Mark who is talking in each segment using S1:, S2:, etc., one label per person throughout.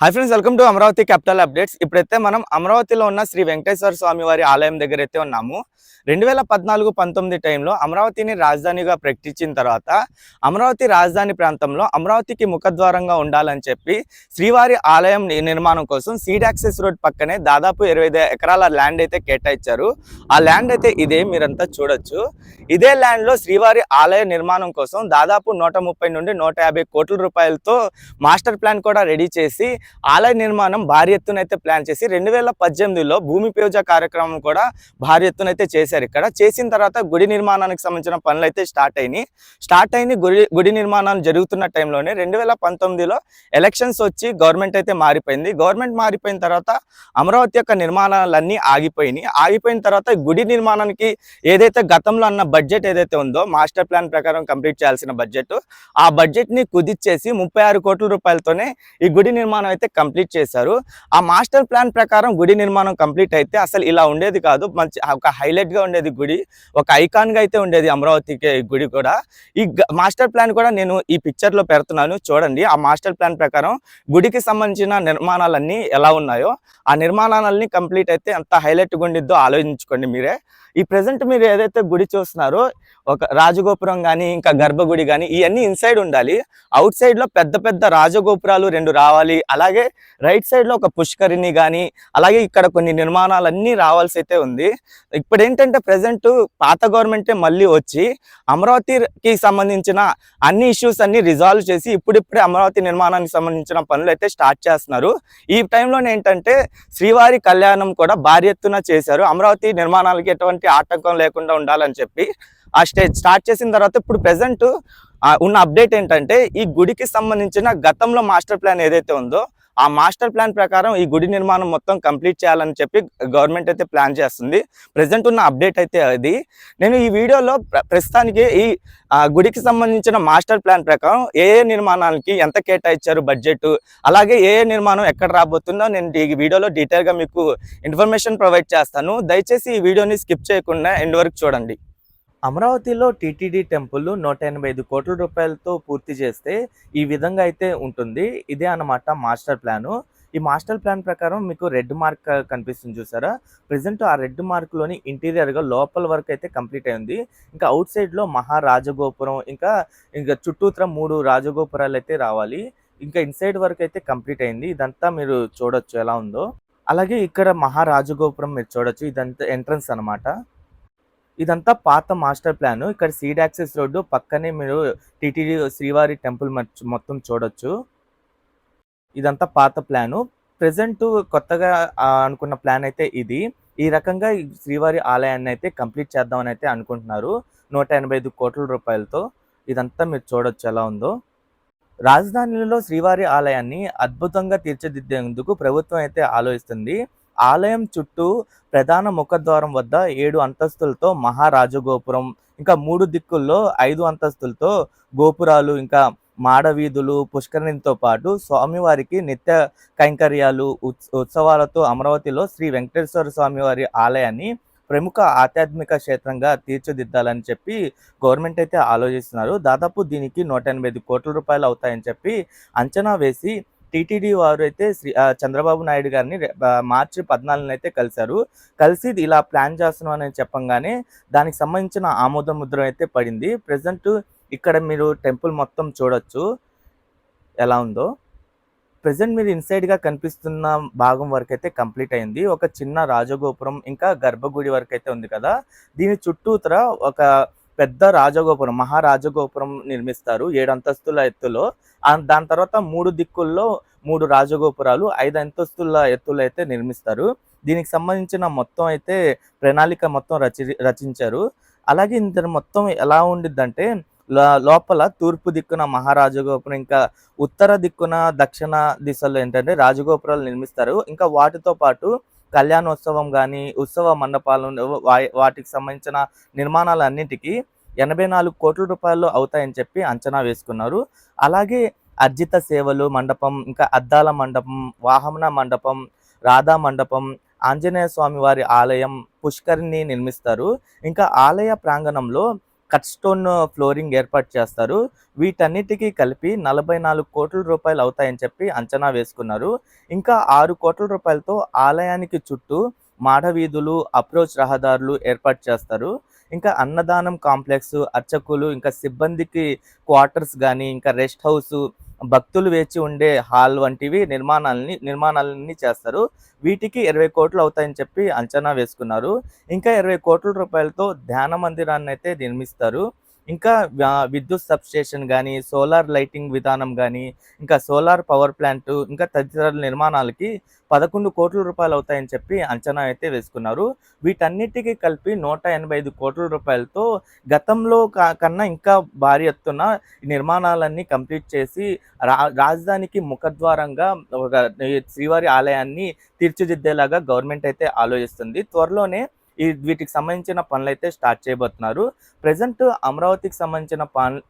S1: Hi friends welcome to Amaravati capital updates ఇప్పుడైతే మనం అమరావతిలో ఉన్న శ్రీ వెంకటేశ్వర స్వామి వారి ఆలయం దగ్గర అయితే ఉన్నాము. రెండు వేల పద్నాలుగు పంతొమ్మిది టైంలో అమరావతిని రాజధానిగా ప్రకటించిన తర్వాత అమరావతి రాజధాని ప్రాంతంలో అమరావతికి ముఖద్వారంగా ఉండాలని చెప్పి శ్రీవారి ఆలయం నిర్మాణం కోసం సీడ్ యాక్సెస్ రోడ్ పక్కనే దాదాపు ఇరవై ఐదు ఎకరాల ల్యాండ్ అయితే కేటాయించారు. ఆ ల్యాండ్ అయితే ఇదే మీరంతా చూడొచ్చు. ఇదే ల్యాండ్లో శ్రీవారి ఆలయ నిర్మాణం కోసం దాదాపు నూట ముప్పై నుండి నూట యాభై కోట్ల రూపాయలతో మాస్టర్ ప్లాన్ కూడా రెడీ చేసి ఆలయ నిర్మాణం భారీ ఎత్తునైతే ప్లాన్ చేసి రెండు వేల పద్దెనిమిదిలో భూమి పూజ కార్యక్రమం కూడా భారీ ఎత్తునైతే చేశారు. ఇక్కడ చేసిన తర్వాత గుడి నిర్మాణానికి సంబంధించిన పనులు అయితే స్టార్ట్ అయినాయి. స్టార్ట్ అయిన గుడి గుడి నిర్మాణం జరుగుతున్న టైంలోనే రెండు వేల పంతొమ్మిదిలో ఎలక్షన్స్ వచ్చి గవర్నమెంట్ అయితే మారిపోయింది. గవర్నమెంట్ మారిపోయిన తర్వాత అమరావతి యొక్క నిర్మాణాలన్నీ ఆగిపోయినాయి. ఆగిపోయిన తర్వాత గుడి నిర్మాణానికి ఏదైతే గతంలో అన్న బడ్జెట్ ఏదైతే ఉందో మాస్టర్ ప్లాన్ ప్రకారం కంప్లీట్ చేయాల్సిన బడ్జెట్ ఆ బడ్జెట్ని కుదిచ్చేసి ముప్పై ఆరు కోట్ల రూపాయలతోనే ఈ గుడి నిర్మాణం అయితే కంప్లీట్ చేశారు. ఆ మాస్టర్ ప్లాన్ ప్రకారం గుడి నిర్మాణం కంప్లీట్ అయితే అసలు ఇలా ఉండేది కాదు. మంచి ఒక హైలైట్గా ఉండేది గుడి. ఒక ఐకాన్గా అయితే ఉండేది అమరావతికి గుడి కూడా. ఈ మాస్టర్ ప్లాన్ కూడా నేను ఈ పిక్చర్లో పెడుతున్నాను. చూడండి ఆ మాస్టర్ ప్లాన్ ప్రకారం గుడికి సంబంధించిన నిర్మాణాలన్నీ ఎలా ఉన్నాయో ఆ నిర్మాణాలన్నీ కంప్లీట్ అయితే ఎంత హైలైట్గా ఉండిద్దో ఆలోచించుకోండి మీరే. ఈ ప్రజెంట్ మీరు ఏదైతే గుడి చూస్తున్నారో ఒక రాజగోపురం కానీ ఇంకా గర్భగుడి కానీ ఇవన్నీ ఇన్సైడ్ ఉండాలి. అవుట్ సైడ్లో పెద్ద పెద్ద రాజగోపురాలు రెండు రావాలి. అలాగే రైట్ సైడ్లో ఒక పుష్కరిణి కానీ అలాగే ఇక్కడ కొన్ని నిర్మాణాలన్నీ రావాల్సి అయితే ఉంది. ఇప్పుడు ఏంటంటే ప్రెసెంట్ పాత గవర్నమెంటే మళ్ళీ వచ్చి అమరావతికి సంబంధించిన అన్ని ఇష్యూస్ అన్ని రిజాల్వ్ చేసి ఇప్పుడిప్పుడే అమరావతి నిర్మాణానికి సంబంధించిన పనులు అయితే స్టార్ట్ చేస్తున్నారు. ఈ టైంలోనే ఏంటంటే శ్రీవారి కళ్యాణం కూడా భారీ ఎత్తున చేశారు. అమరావతి నిర్మాణాలకి ఎటువంటి ఆటంకం లేకుండా ఉండాలని చెప్పి ఆ స్టేజ్ స్టార్ట్ చేసిన తర్వాత ఇప్పుడు ప్రెసెంట్ ఉన్న అప్డేట్ ఏంటంటే ఈ గుడికి సంబంధించిన గతంలో మాస్టర్ ప్లాన్ ఏదైతే ఉందో ఆ మాస్టర్ ప్లాన్ ప్రకారం ఈ గుడి నిర్మాణం మొత్తం కంప్లీట్ చేయాలని చెప్పి గవర్నమెంట్ అయితే ప్లాన్ చేస్తుంది. ప్రెసెంట్ ఉన్న అప్డేట్ అయితే అది. నేను ఈ వీడియోలో ప్ర- ప్రస్తుతానికి ఈ గుడికి సంబంధించిన మాస్టర్ ప్లాన్ ప్రకారం ఏ ఏ నిర్మాణానికి ఎంత కేటాయించారు బడ్జెట్ అలాగే ఏ ఏ నిర్మాణం ఎక్కడ రాబోతుందో నేను ఈ వీడియోలో డీటెయిల్గా మీకు ఇన్ఫర్మేషన్ ప్రొవైడ్ చేస్తాను. దయచేసి ఈ వీడియోని స్కిప్ చేయకుండా ఎండ్ వరకు చూడండి. అమరావతిలో టీటీడీ టెంపుల్ నూట ఎనభై ఐదు కోట్ల రూపాయలతో పూర్తి చేస్తే ఈ విధంగా అయితే ఉంటుంది. ఇదే అన్నమాట మాస్టర్ ప్లాను. ఈ మాస్టర్ ప్లాన్ ప్రకారం మీకు రెడ్ మార్క్ కనిపిస్తుంది చూసారా? ప్రజెంట్ ఆ రెడ్ మార్క్లోని ఇంటీరియర్గా లోపల వరకు అయితే కంప్లీట్ అయింది ఇంకా అవుట్ సైడ్లో మహారాజగోపురం ఇంకా ఇంకా చుట్టూత్ర మూడు రాజగోపురాలు అయితే రావాలి. ఇంకా ఇన్సైడ్ వరకు అయితే కంప్లీట్ అయింది. ఇదంతా మీరు చూడొచ్చు ఎలా ఉందో. అలాగే ఇక్కడ మహారాజగోపురం మీరు చూడొచ్చు. ఇదంతా ఎంట్రన్స్ అనమాట ఇదంతా పాత మాస్టర్ ప్లాన్. ఇక్కడ సీడ్ యాక్సెస్ రోడ్డు పక్కనే మీరు టిటిడి శ్రీవారి టెంపుల్ మచ్- మొత్తం చూడొచ్చు. ఇదంతా పాత ప్లాను. ప్రజెంట్ కొత్తగా అనుకున్న ప్లాన్ అయితే ఇది. ఈ రకంగా శ్రీవారి ఆలయాన్ని అయితే కంప్లీట్ చేద్దామని అయితే అనుకుంటున్నారు. నూట ఎనభై ఐదు కోట్ల రూపాయలతో ఇదంతా మీరు చూడొచ్చు ఎలా ఉందో. రాజధానిలో శ్రీవారి ఆలయాన్ని అద్భుతంగా తీర్చిదిద్దేందుకు ప్రభుత్వం అయితే ఆలోచిస్తుంది. ఆలయం చుట్టూ ప్రధాన ముఖద్వారం వద్ద ఏడు అంతస్తులతో మహారాజగోపురం ఇంకా మూడు దిక్కుల్లో ఐదు అంతస్తులతో గోపురాలు ఇంకా మాడవీధులు పుష్కరిణితో పాటు స్వామివారికి నిత్య కైంకర్యాలు ఉత్స- ఉత్సవాలతో అమరావతిలో శ్రీ వెంకటేశ్వర స్వామివారి ఆలయాన్ని ప్రముఖ ఆధ్యాత్మిక క్షేత్రంగా తీర్చిదిద్దాలని చెప్పి గవర్నమెంట్ అయితే ఆలోచిస్తున్నారు. దాదాపు దీనికి నూట ఎనభై కోట్ల రూపాయలు అవుతాయని చెప్పి అంచనా వేసి టీటీడీ వారు అయితే శ్రీ చంద్రబాబు నాయుడు గారిని మార్చి పద్నాలుగున అయితే కలిశారు. కలిసి ఇది ఇలా ప్లాన్ చేస్తున్నాం అని చెప్పంగానే దానికి సంబంధించిన ఆమోద ముద్ర అయితే పడింది. ప్రజెంట్ ఇక్కడ మీరు టెంపుల్ మొత్తం చూడొచ్చు. ఎలా ఉందో. ప్రజెంట్ మీరు ఇన్సైడ్గా కనిపిస్తున్న భాగం వరకు అయితే కంప్లీట్ అయింది. ఒక చిన్న రాజగోపురం ఇంకా గర్భగుడి వరకు అయితే ఉంది కదా. దీని చుట్టూతర ఒక పెద్ద రాజగోపురం మహారాజగోపురం నిర్మిస్తారు ఏడు అంతస్తుల ఎత్తులో. దాని తర్వాత మూడు దిక్కుల్లో మూడు రాజగోపురాలు ఐదు అంతస్తుల ఎత్తులు అయితే నిర్మిస్తారు. దీనికి సంబంధించిన మొత్తం అయితే ప్రణాళిక మొత్తం రచి రచించారు. అలాగే ఇంత మొత్తం ఎలా ఉండిద్దంటే లోపల తూర్పు దిక్కున మహారాజగోపురం ఇంకా ఉత్తర దిక్కున దక్షిణ దిశలో ఏంటంటే రాజగోపురాలు నిర్మిస్తారు. ఇంకా వాటితో పాటు కళ్యాణోత్సవం కానీ ఉత్సవ మండపాలు వా- వాటికి సంబంధించిన నిర్మాణాలన్నిటికీ ఎనభై నాలుగు కోట్ల రూపాయలు అవుతాయని చెప్పి అంచనా వేసుకున్నారు. అలాగే అర్జిత సేవలు మండపం ఇంకా అద్దాల మండపం వాహన మండపం రాధా మండపం ఆంజనేయ స్వామి వారి ఆలయం పుష్కరిని నిర్మిస్తారు. ఇంకా ఆలయ ప్రాంగణంలో కట్ స్టోన్ ఫ్లోరింగ్ ఏర్పాటు చేస్తారు. వీటన్నిటికీ కలిపి నలభై నాలుగు కోట్ల రూపాయలు అవుతాయని చెప్పి అంచనా వేసుకున్నారు. ఇంకా ఆరు కోట్ల రూపాయలతో ఆలయానికి చుట్టూ మాడవీధులు అప్రోచ్ రహదారులు ఏర్పాటు చేస్తారు. ఇంకా అన్నదానం కాంప్లెక్స్ అర్చకులు ఇంకా సిబ్బందికి క్వార్టర్స్ కానీ ఇంకా రెస్ట్ హౌస్ భక్తులు వేచి ఉండే హాల్ వంటివి నిర్మాణాలని నిర్మాణాలన్నీ చేస్తారు. వీటికి ఇరవై కోట్లు అవుతాయని చెప్పి అంచనా వేసుకున్నారు. ఇంకా ఇరవై కోట్ల రూపాయలతో ధ్యాన మందిరాన్ని అయితే నిర్మిస్తారు. ఇంకా విద్యుత్ సబ్స్టేషన్ కానీ సోలార్ లైటింగ్ విధానం కానీ ఇంకా సోలార్ పవర్ ప్లాంట్ ఇంకా తదితర నిర్మాణాలకి పదకొండు కోట్ల రూపాయలు అవుతాయని చెప్పి అంచనా అయితే వేసుకున్నారు. వీటన్నిటికీ కలిపి నూట ఎనభై ఐదు కోట్ల రూపాయలతో గతంలో కా- కన్నా ఇంకా భారీ ఎత్తున నిర్మాణాలన్నీ కంప్లీట్ చేసి రా రాజధానికి ముఖద్వారంగా ఒక శ్రీవారి ఆలయాన్ని తీర్చిదిద్దేలాగా గవర్నమెంట్ అయితే ఆలోచిస్తుంది. త్వరలోనే ఈ వీటికి సంబంధించిన పనులైతే స్టార్ట్ చేయబోతున్నారు. ప్రజెంట్ అమరావతికి సంబంధించిన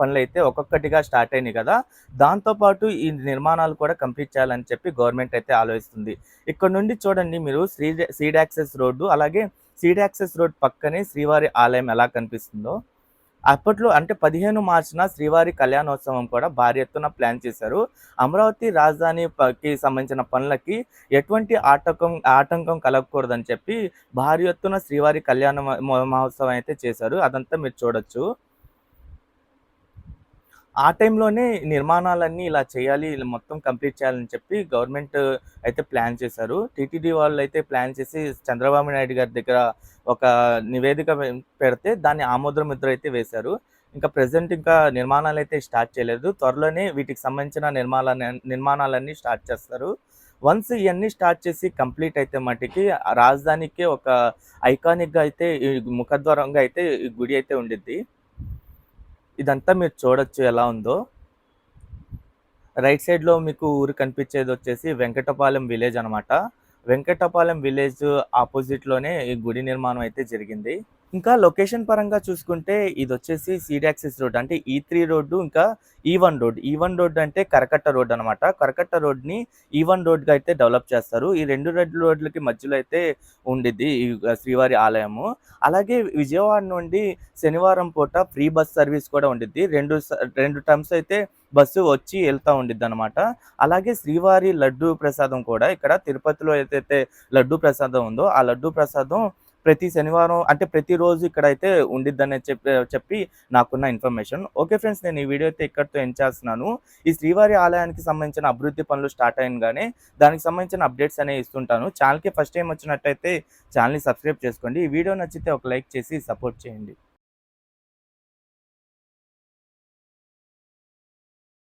S1: పనులైతే ఒక్కొక్కటిగా స్టార్ట్ అయినాయి కదా. దాంతోపాటు ఈ నిర్మాణాలు కూడా కంప్లీట్ చేయాలని చెప్పి గవర్నమెంట్ అయితే ఆలోచిస్తుంది. ఇక్కడ నుండి చూడండి మీరు శ్రీ సీడ్ యాక్సెస్ రోడ్డు అలాగే సీడ్ యాక్సెస్ రోడ్ పక్కనే శ్రీవారి ఆలయం ఎలా కనిపిస్తుందో. అప్పట్లో అంటే పదిహేను మార్చిన శ్రీవారి కళ్యాణోత్సవం కూడా భారీ ఎత్తున ప్లాన్ చేశారు. అమరావతి రాజధాని సంబంధించిన పనులకి ఎటువంటి ఆటంకం ఆటంకం కలగకూడదని చెప్పి భారీ ఎత్తున శ్రీవారి కళ్యాణ మహోత్సవం అయితే చేశారు. అదంతా మీరు చూడొచ్చు. ఆ టైంలోనే నిర్మాణాలన్నీ ఇలా చేయాలి ఇలా మొత్తం కంప్లీట్ చేయాలని చెప్పి గవర్నమెంట్ అయితే ప్లాన్ చేశారు. టీటీడీ వాళ్ళు అయితే ప్లాన్ చేసి చంద్రబాబు నాయుడు గారి దగ్గర ఒక నివేదిక పెడితే దాన్ని ఆమోద్ర ముద్ర అయితే వేశారు. ఇంకా ప్రజెంట్ ఇంకా నిర్మాణాలు అయితే స్టార్ట్ చేయలేదు. త్వరలోనే వీటికి సంబంధించిన నిర్మాణ నిర్మాణాలన్నీ స్టార్ట్ చేస్తారు. వన్స్ ఇవన్నీ స్టార్ట్ చేసి కంప్లీట్ అయితే మటుకి రాజధానికే రాజధానికి ఒక ఐకానిక్గా అయితే ఈ ముఖద్వారంగా అయితే ఈ గుడి అయితే ఉండిద్ది. ఇదంతా మీరు చూడొచ్చు ఎలా ఉందో. రైట్ సైడ్లో మీకు ఊరు కనిపించేది వచ్చేసి వెంకటపాలెం విలేజ్ అనమాట వెంకటపాలెం విలేజ్ ఆపోజిట్లోనే ఈ గుడి నిర్మాణం అయితే జరిగింది. ఇంకా లొకేషన్ పరంగా చూసుకుంటే ఇది వచ్చేసి సీడాక్సిస్ రోడ్ అంటే e ఈ త్రీ రోడ్డు ఇంకా e E one road. E E one road అంటే కరకట్ట రోడ్ అనమాట కరకట్ట రోడ్ని ఈ వన్ రోడ్గా అయితే డెవలప్ చేస్తారు. ఈ రెండు రెడ్ రోడ్లకి మధ్యలో అయితే ఉండిద్ది ఈ శ్రీవారి ఆలయము. అలాగే విజయవాడ నుండి శనివారం పూట ఫ్రీ బస్ సర్వీస్ కూడా ఉండిద్ది. రెండు స- రెండు టర్మ్స్ అయితే బస్సు వచ్చి వెళ్తూ ఉండిద్ది అనమాట అలాగే శ్రీవారి లడ్డు ప్రసాదం కూడా ఇక్కడ తిరుపతిలో ఏదైతే లడ్డు ప్రసాదం ఉందో ఆ లడ్డు ప్రసాదం ప్రతి శనివారం అంటే ప్రతిరోజు ఇక్కడ అయితే ఉండిద్దని చెప్పి చెప్పి నాకున్న ఇన్ఫర్మేషన్. ఓకే ఫ్రెండ్స్ నేను ఈ వీడియో అయితే ఇక్కడితో ఎండ్ చేస్తున్నాను. ఈ శ్రీవారి ఆలయానికి సంబంధించిన అభివృద్ధి పనులు స్టార్ట్ అయినగానే దానికి సంబంధించిన అప్డేట్స్ అనేవి ఇస్తుంటాను. ఛానల్కి ఫస్ట్ టైం వచ్చినట్టయితే ఛానల్ని సబ్స్క్రైబ్ చేసుకోండి. ఈ వీడియో నచ్చితే ఒక లైక్ చేసి సపోర్ట్ చేయండి.